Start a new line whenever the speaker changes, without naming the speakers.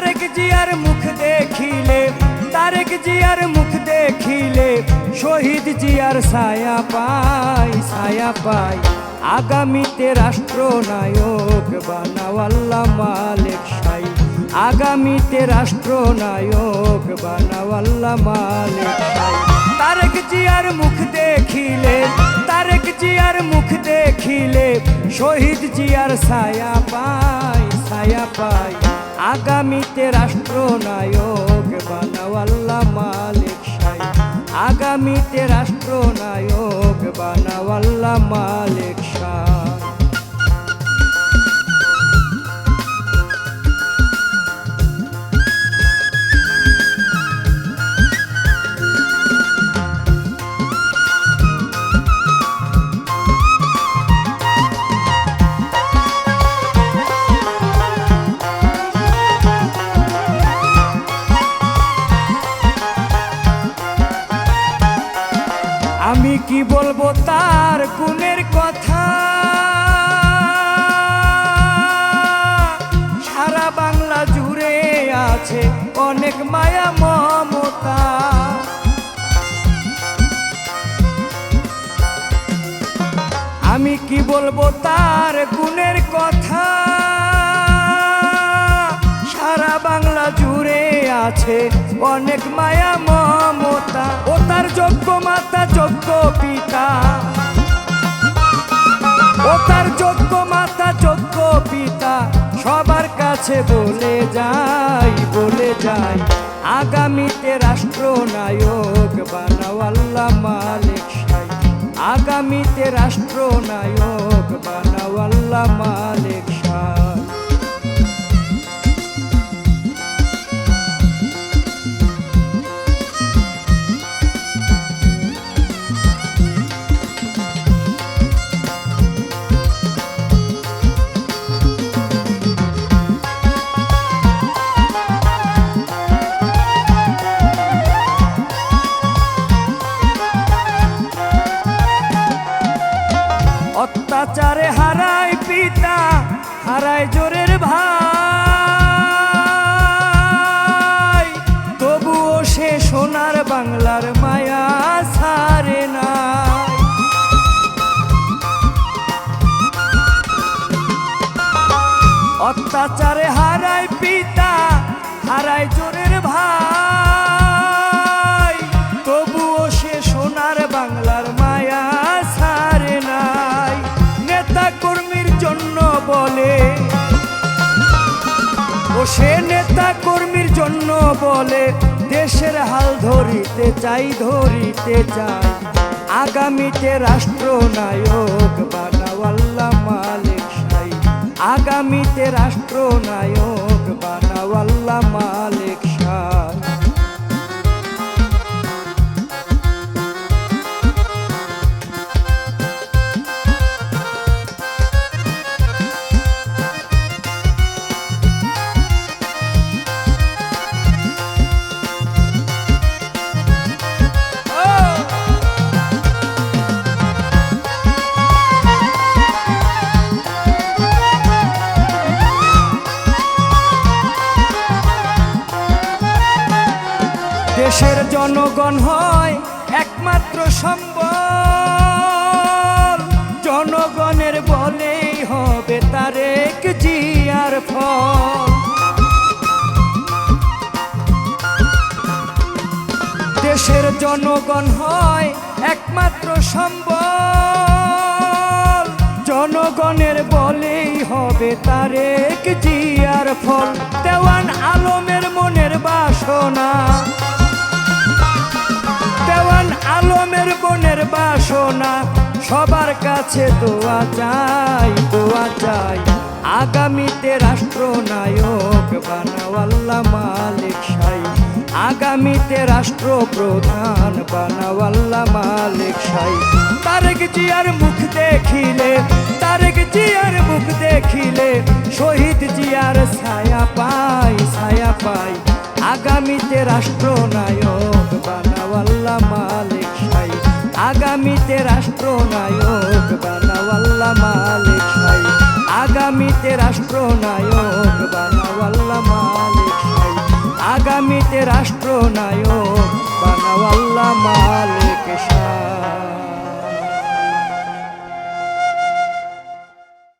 তারেক জিয়ার মুখ দেখিলে, তারেক জিয়ার মুখ দেখিলে, শহীদ জিয়ার ছায়া পাই ছায়া পাই। আগামীতে রাষ্ট্রনায়ক বানাওয়াল্লা মালিক সাই। আগামীতে রাষ্ট্র রাষ্ট্রনায়ক বানাওয়াল্লা মালিক সাই। তারেক জিয়ার মুখ দেখিলে, তারেক জিয়ার মুখ দেখিলে, শহীদ জিয়ার ছায়া পাই ছায়া পাই। আগামীতে রাষ্ট্রনায়ক বানাওয়াল্লা মালিক সাই আগামীতে রাষ্ট্রনায়ক বানাওয়াল্লা মালিক সাই আমি কি বলব তার গুণের কথা? সারা বাংলা জুড়ে আছে অনেক মায়া, মমতা। আমি কি বলব তার গুণের আছে। অনেক মায়া, মমতা। ও তার যোগ্য মাতা, যোগ্য পিতা। ও তার যোগ্য মাতা, যোগ্য পিতা। সবার কাছে বলে যাই বলে যাই। আগামীতে রাষ্ট্রনায়ক বানাওয়াল্লা মালিক সাই। আগামীতে রাষ্ট্রনায়ক বানাওয়াল্লা মালিক অত্যাচারে হারায় পিতা, হারায় জোরের ভাই। তবুও সে সোনার বাংলার মায়া ছাড়ে না। অত্যাচারে হারায় পিতা, হারায় ও সে নেতা কর্মীর জন্য বলে, দেশের হাল ধরিতে চাই ধরিতে চাই। আগামীতে রাষ্ট্রনায়ক বানাওয়াল্লা মালিক সাই। আগামীতে রাষ্ট্র নায়ক বানাওয়াল্লা মালিক দেশের জনগণ হয় একমাত্র সম্বল। জনগণের বলেই হবে তারেক জিয়ার ফল। দেশের জনগণ হয় একমাত্র সম্বল। জনগণের বলেই হবে তারেক জিয়ার ফল। দেওয়ান আলমের মনের বাসনা। আলমের বনের বাসনা, সবার কাছে দোয়া চাই দোয়া চাই। আগামীতে রাষ্ট্রনায়ক বানাওয়াল্লা মালিক সাই। আগামীতে রাষ্ট্রপ্রধান বানাওয়াল্লা মালিক সাই। তারেক জিয়ার মুখ দেখিলে, তারেক জিয়ার মুখ দেখিলে, শহীদ জিয়ার ছায়া পাই ছায়া পাই। আগামীতে রাষ্ট্রনায়ক আগামীতে রাষ্ট্রনায়ক বানাওয়াল্লা মালিক ভাই আগামীতে রাষ্ট্রনায়ক বানাওয়াল্লা মালিক ভাই আগামীতে রাষ্ট্রনায়ক বানাওয়াল্লা মালিক সাই